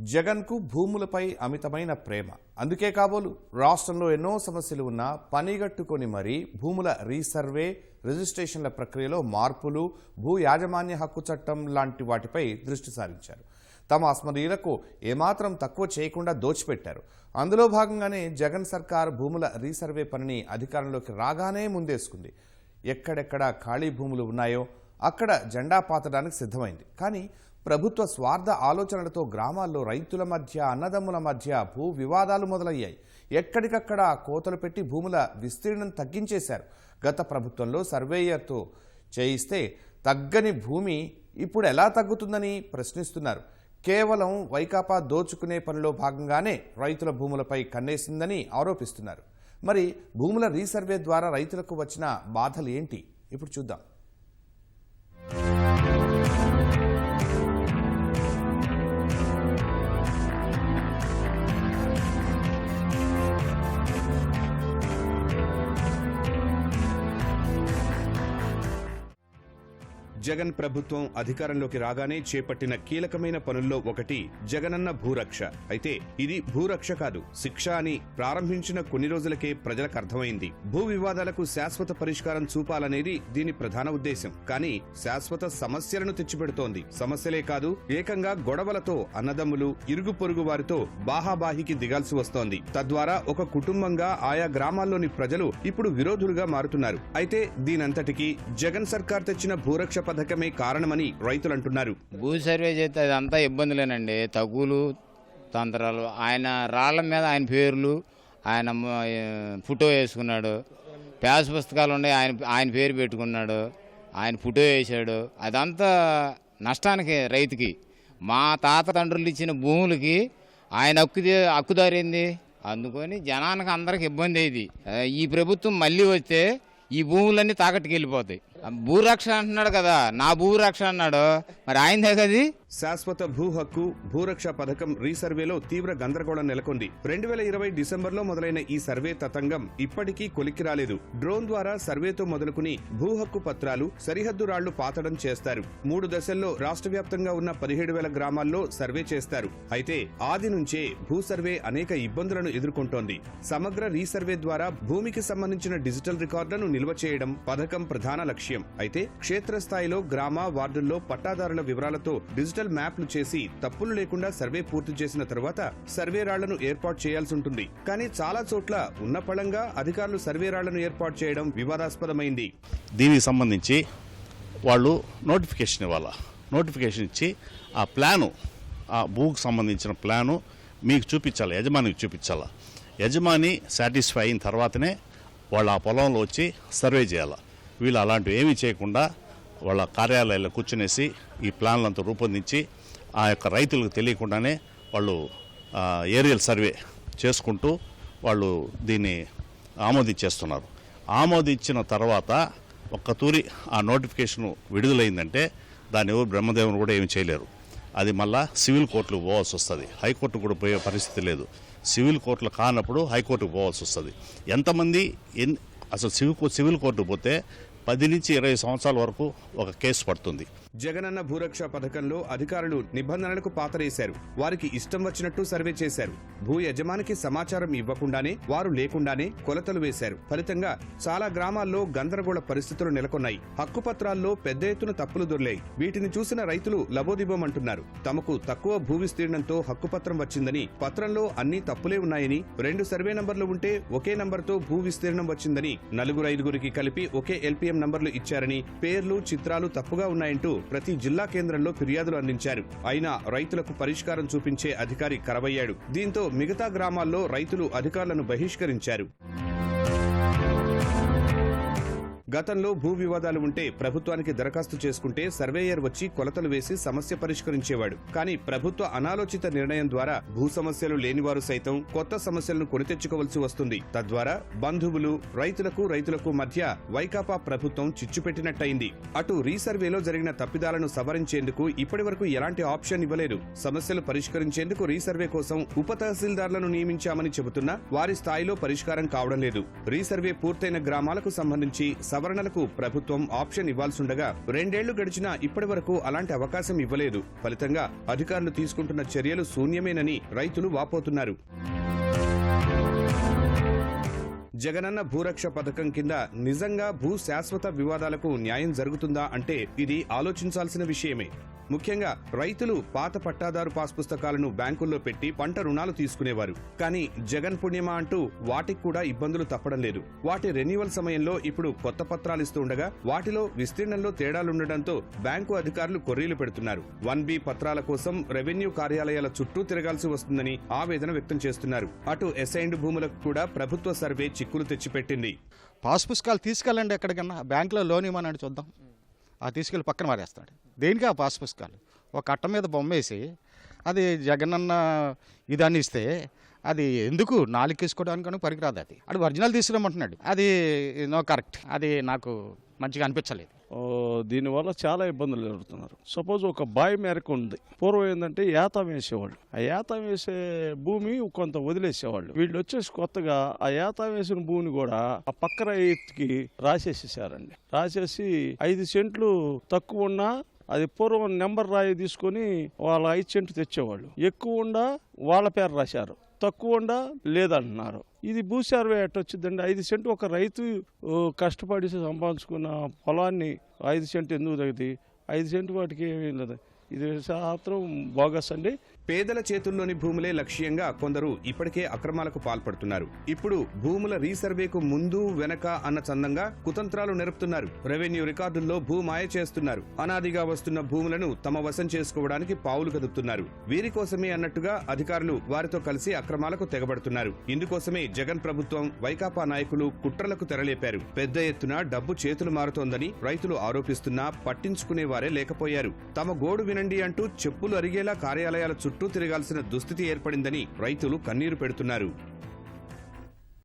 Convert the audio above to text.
జగన్కు భూములపై అమితమైన ప్రేమ. అందుకే కాబోలు రాష్ట్రంలో ఎన్నో సమస్యలు ఉన్నా పనిగట్టుకొని మరీ భూముల రీసర్వే రిజిస్ట్రేషన్ల ప్రక్రియలో మార్పులు భూ యాజమాన్య హక్కు చట్టం లాంటి వాటిపై దృష్టి సారించారు. తమ అస్మరీలకు ఏమాత్రం తక్కువ చేయకుండా దోచిపెట్టారు. అందులో భాగంగానే జగన్ సర్కార్ భూముల రీసర్వే పనిని అధికారంలోకి రాగానే ముందేసుకుంది. ఎక్కడెక్కడ ఖాళీ భూములు ఉన్నాయో అక్కడ జెండా పాతడానికి సిద్ధమైంది. కానీ ప్రభుత్వ స్వార్థ ఆలోచనలతో గ్రామాల్లో రైతుల మధ్య అన్నదమ్ముల మధ్య భూ వివాదాలు మొదలయ్యాయి. ఎక్కడికక్కడ కోతలు పెట్టి భూముల విస్తీర్ణం తగ్గించేశారు. గత ప్రభుత్వంలో సర్వేయర్తో చేయిస్తే తగ్గని భూమి ఇప్పుడు ఎలా తగ్గుతుందని ప్రశ్నిస్తున్నారు. కేవలం వైకాపా దోచుకునే పనిలో భాగంగానే రైతుల భూములపై కన్నేసిందని ఆరోపిస్తున్నారు. మరి భూముల రీసర్వే ద్వారా రైతులకు వచ్చిన బాధలు ఏంటి? ఇప్పుడు చూద్దాం. జగన్ ప్రభుత్వం అధికారంలోకి రాగానే చేపట్టిన కీలకమైన పనుల్లో ఒకటి జగనన్న భూరక్ష. అయితే ఇది భూరక్ష కాదు శిక్ష అని ప్రారంభించిన కొన్ని రోజులకే ప్రజలకు అర్థమైంది. భూ వివాదాలకు శాశ్వత పరిష్కారం చూపాలనేది దీని ప్రధాన ఉద్దేశం. కానీ శాశ్వత సమస్యలను తెచ్చిపెడుతోంది. సమస్యలే కాదు ఏకంగా గొడవలతో అన్నదమ్ములు ఇరుగు పొరుగు వారితో బాహాబాహికి దిగాల్సి వస్తోంది. తద్వారా ఒక కుటుంబంగా ఆయా గ్రామాల్లోని ప్రజలు ఇప్పుడు విరోధులుగా మారుతున్నారు. అయితే దీనంతటికీ జగన్ సర్కార్ తెచ్చిన భూరక్ష పథకమే కారణమని రైతులంటున్నారు. భూ సర్వే చేస్తే అదంతా ఇబ్బందులేనండి. తగులు తంత్రాలు ఆయన రాళ్ళ మీద ఆయన పేర్లు ఆయన ఫోటో వేసుకున్నాడు. ప్యాస్ పుస్తకాలు ఉన్నాయి ఆయన ఆయన పేరు పెట్టుకున్నాడు. ఆయన ఫోటో వేసాడు అదంతా నష్టానికి రైతుకి. మా తాత తండ్రులు ఇచ్చిన భూములకి ఆయన హక్కుది హక్కుదారింది అందుకని జనానికి అందరికి ఇబ్బంది అయింది ఈ ప్రభుత్వం మళ్ళీ వస్తే ఈ భూములన్నీ తాకట్టుకి వెళ్ళిపోతాయి భూరక్ష అంటున్నాడు కదా నా భూరక్ష అన్నాడు. మరి ఆయనదే కది శాశ్వత భూ హక్కు భూరక్ష పథకం రీసర్వేలో తీవ్ర గందరగోళం నెలకొంది. రెండు వేల ఇరవై డిసెంబర్లో మొదలైన ఈ సర్వే తతంగం ఇప్పటికీ కొలిక్కి రాలేదు. డ్రోన్ ద్వారా సర్వేతో మొదలుకుని భూ హక్కు పత్రాలు సరిహద్దు రాళ్ళు పాతడం చేస్తారు. మూడు దశల్లో రాష్ట్ర వ్యాప్తంగా ఉన్న పదిహేడు వేల గ్రామాల్లో సర్వే చేస్తారు. అయితే ఆది నుంచే భూ సర్వే అనేక ఇబ్బందులను ఎదుర్కొంటోంది. సమగ్ర రీసర్వే ద్వారా భూమికి సంబంధించిన డిజిటల్ రికార్డులను నిల్వ చేయడం పథకం ప్రధాన లక్ష్యం. అయితే క్షేత్రస్థాయిలో గ్రామ వార్డుల్లో పట్టాదారుల వివరాలతో డిజిటల్ మ్యాప్లు చేసి తప్పులు లేకుండా సర్వే పూర్తి చేసిన తర్వాత సర్వే రాళ్ళను ఏర్పాటు చేయాల్సి ఉంటుంది. కానీ చాలా చోట్ల ఉన్న పళంగా అధికారులు సర్వేరాళ్ళను ఏర్పాటు చేయడం వివాదాస్పదమైంది. దీనికి సంబంధించి వాళ్ళు నోటిఫికేషన్ ఇవ్వాలి? నోటిఫికేషన్ ఇచ్చి ఆ ప్లాను ఆ భూకు సంబంధించిన ప్లాను మీకు చూపించాలి? యజమానికి చూపించాలి? యజమాని సాటిస్ఫై అయిన తర్వాతనే వాళ్ళు ఆ పొలంలో వచ్చి సర్వే చేయాలి? వీళ్ళు అలాంటివి ఏమీ చేయకుండా వాళ్ళ కార్యాలయాల్లో కూర్చునేసి ఈ ప్లాన్లంతా రూపొందించి ఆ యొక్క రైతులకు తెలియకుండానే వాళ్ళు ఏరియల్ సర్వే చేసుకుంటూ వాళ్ళు దీన్ని ఆమోదించేస్తున్నారు. ఆమోదించిన తర్వాత ఒక్క తూరి ఆ నోటిఫికేషన్ విడుదలైందంటే దాన్ని ఎవరు బ్రహ్మదేవుని కూడా ఏమి చేయలేరు. అది మళ్ళా సివిల్ కోర్టులకు పోవాల్సి వస్తుంది. హైకోర్టు కూడా పోయే పరిస్థితి లేదు. సివిల్ కోర్టులు కానప్పుడు హైకోర్టుకు పోవాల్సి వస్తుంది. ఎంతమంది ఎన్ అసలు సివిల్ సివిల్ కోర్టు పోతే పది నుంచి ఇరవై సంవత్సరాల వరకు ఒక కేసు పడుతుంది. జగనన్న భూరక్ష పథకంలో అధికారులు నిబంధనలకు పాతరేశారు. వారికి ఇష్టం వచ్చినట్టు సర్వే చేశారు. భూ యజమానికి సమాచారం ఇవ్వకుండానే వారు లేకుండానే కొలతలు వేశారు. ఫలితంగా చాలా గ్రామాల్లో గందరగోళ పరిస్థితులు నెలకొన్నాయి. హక్కుపత్రాల్లో పెద్ద ఎత్తున తప్పులు దొర్లాయి. వీటిని చూసిన రైతులు లబోదిబోమంటున్నారు. తమకు తక్కువ భూ విస్తీర్ణంతో హక్కుపత్రం వచ్చిందని పత్రంలో అన్ని తప్పులే ఉన్నాయని రెండు సర్వే నంబర్లు ఉంటే ఒకే నంబర్తో భూ విస్తీర్ణం వచ్చిందని నలుగురు ఐదుగురికి కలిపి ఒకే ఎల్పీఎం నంబర్లు ఇచ్చారని పేర్లు చిత్రాలు తప్పుగా ఉన్నాయంటూ ప్రతి జిల్లా కేంద్రంలో ఫిర్యాదులు అందించారు. అయినా రైతులకు పరిష్కారం చూపించే అధికారి కరవయ్యాడు. దీంతో మిగతా గ్రామాల్లో రైతులు అధికారులను బహిష్కరించారు. గతంలో భూ వివాదాలు ఉంటే ప్రభుత్వానికి దరఖాస్తు చేసుకుంటే సర్వేయర్ వచ్చి కొలతలు వేసి సమస్య పరిష్కరించేవాడు. కానీ ప్రభుత్వ అనాలోచిత నిర్ణయం ద్వారా భూ సమస్యలు లేనివారు సైతం కొత్త సమస్యలను కొని తెచ్చుకోవలసి వస్తుంది. తద్వారా బంధువులు రైతులకు రైతులకు మధ్య వైకాపా ప్రభుత్వం చిచ్చుపెట్టినట్టయింది అటు రీసర్వేలో జరిగిన తప్పిదాలను సవరించేందుకు ఇప్పటి వరకు ఎలాంటి ఆప్షన్ ఇవ్వలేదు. సమస్యలు పరిష్కరించేందుకు రీసర్వే కోసం ఉప తహసీల్దార్లను నియమించామని చెబుతున్నా వారి స్థాయిలో పరిష్కారం కావడం లేదు. రీసర్వే పూర్తయిన గ్రామాలకు సంబంధించి సవరణ సవరణలకు ప్రభుత్వం ఆప్షన్ ఇవ్వాల్సిండగా రెండేళ్ళు గడిచినా ఇప్పటి వరకు అలాంటి అవకాశం ఇవ్వలేదు. ఫలితంగా అధికారులు తీసుకుంటున్న చర్యలు శూన్యమేనని రైతులు వాపోతున్నారు. జగనన్న భూరక్ష పథకం కింద నిజంగా భూ శాశ్వత వివాదాలకు న్యాయం జరుగుతుందా అంటే ఇది ఆలోచించాల్సిన విషయమే. ముఖ్యంగా రైతులు పాత పట్టాదారు పాస్ పుస్తకాలను బ్యాంకుల్లో పెట్టి పంట రుణాలు తీసుకునేవారు. కానీ జగన్ పుణ్యమా అంటూ వాటికి కూడా ఇబ్బందులు తప్పడం లేదు. వాటి రెన్యువల్ సమయంలో ఇప్పుడు కొత్త పత్రాలు ఇస్తూ ఉండగా వాటిలో విస్తీర్ణంలో తేడాలుండటంతో బ్యాంకు అధికారులు కొర్రీలు పెడుతున్నారు. వన్ బి పత్రాల కోసం రెవెన్యూ కార్యాలయాల చుట్టూ తిరగాల్సి వస్తుందని ఆవేదన వ్యక్తం చేస్తున్నారు. అటు అసైన్డ్ భూములకు కూడా ప్రభుత్వ సర్వే చిక్కులు తెచ్చిపెట్టింది. పాస్ పుస్తకాలు తీసుకెళ్ళండి ఎక్కడికన్నా. బ్యాంకులో లోన్ ఇవ్వమని చూద్దాం. ఆ తీసుకెళ్ళి పక్కన మారేస్తాడు దేనికి ఆ పాస్ పుస్తకాలు ఒక అట్ట మీద బొమ్మ వేసి అది జగనన్న ఇదాన్ని ఇస్తే అది ఎందుకు నాలుగు తీసుకోవడానికి పనికిరాదు అది. అది ఒరిజినల్ తీసుకురమ్మంటున్నాడు. అది నో కరెక్ట్ అది నాకు మంచిగా అనిపించలేదు. దీనివల్ల చాలా ఇబ్బందులు ఎదుర్కొన్నారు. సపోజ్ ఒక బావి మేరకు ఉంది. పూర్వం ఏంటంటే యాతం వేసేవాళ్ళు. ఆ యాతం వేసే భూమి కొంత వదిలేసేవాళ్ళు. వీళ్ళు వచ్చేసి కొత్తగా ఆ యాతం వేసిన భూమిని కూడా ఆ పక్క రైతుకి రాసేసేసారండి. రాసేసి ఐదు సెంట్లు తక్కువ ఉన్నా అది పూర్వం నెంబర్ రాయి తీసుకొని వాళ్ళ ఐదు సెంట్లు తెచ్చేవాళ్ళు. ఎక్కువ ఉండా వాళ్ళ పేరు రాశారు. తక్కువ ఉండా లేదంటున్నారు. ఇది భూ సర్వే ఎట్ వచ్చిందండి. ఐదు సెంటు ఒక రైతు కష్టపడి సంపాదించుకున్న పొలాన్ని ఐదు సెంటు ఎందుకు తగ్గింది ఐదు సెంటు వాటికి ఏమీ లేదు. ఇది శాస్త్రం బోగస్ అండి. పేదల చేతుల్లోని భూములే లక్ష్యంగా కొందరు ఇప్పటికే అక్రమాలకు పాల్పడుతున్నారు. ఇప్పుడు భూముల రీసర్వేకు ముందు వెనక అన్న చందంగా కుతంత్రాలు నెరుపుతున్నారు. రెవెన్యూ రికార్డుల్లో భూమాయ చేస్తున్నారు. అనాదిగా వస్తున్న భూములను తమ వశం చేసుకోవడానికి పావులు కదుపుతున్నారు. వీరి కోసమే అన్నట్టుగా అధికారులు వారితో కలిసి అక్రమాలకు తెగబడుతున్నారు. ఇందుకోసమే జగన్ ప్రభుత్వం వైకాపా నాయకులు కుట్రలకు తెరలేపారు. పెద్ద ఎత్తున డబ్బు చేతులు మారుతోందని రైతులు ఆరోపిస్తున్నా పట్టించుకునేవారే లేకపోయారు. తమ గోడు వినండి అంటూ చెప్పులు అరిగేలా కార్యాలయాల చుట్టూ తిరగాల్సిన దుస్థితి ఏర్పడిందని రైతులు కన్నీరు పెడుతున్నారు.